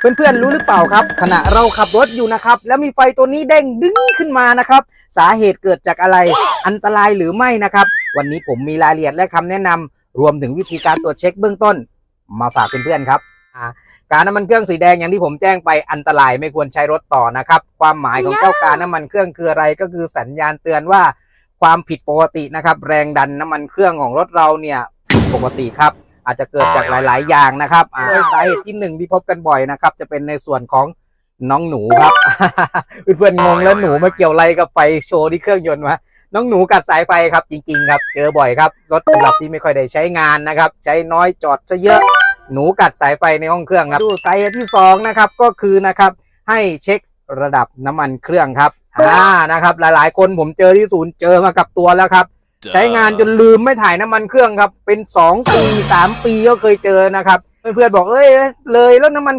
เพื่อนๆรู้หรือเปล่าครับ ขณะเราขับรถอยู่นะครับ แล้วมีไฟตัวนี้เด้งดึงขึ้นมานะครับ สาเหตุเกิดจากอะไรอันตรายหรือไม่นะครับ วันนี้ผมมีรายละเอียดและคำแนะนำรวมถึงวิธีการตรวจเช็คเบื้องต้น มาฝากเพื่อนๆครับการน้ำมันเครื่องสีแดงอย่างที่ผมแจ้งไปอันตรายไม่ควรใช้รถต่อนะครับ ความหมายของเจ้าการน้ำมันเครื่องคืออะไรก็คือสัญญาณเตือนว่าความผิดปกตินะครับ แรงดันน้ำมันเครื่องของรถเราเนี่ยปกติครับ อาจจะเกิดจากหลาย ๆ อย่างนะครับอ่าโดยสาเหตุที่หนึ่งที่พบกันบ่อยนะครับ จะเป็นในส่วนของน้องหนูครับ เพื่อนๆงงแล้วหนูมาเกี่ยวอะไรกับไฟโชว์ที่เครื่องยนต์วะน้องหนูกัดสายไฟครับจริง ๆ ครับ เจอบ่อยครับรถสำหรับที่ไม่ค่อยได้ใช้งานนะครับ ใช้น้อยจอดซะเยอะ หนูกัดสายไฟในห้องเครื่องครับดูสาเหตุที่สองนะครับก็คือนะครับให้เช็คระดับน้ำมันเครื่องครับอ่านะครับ หลายๆ คนผมเจอที่ศูนย์เจอมากับตัวแล้วครับ ใช้งานจนลืมไม่ถ่ายน้ำมันเครื่องครับเป็นสองปีสามปีก็เคยเจอนะครับเพื่อนบอกเอ้ยเลยแล้วน้ำมันเครื่อง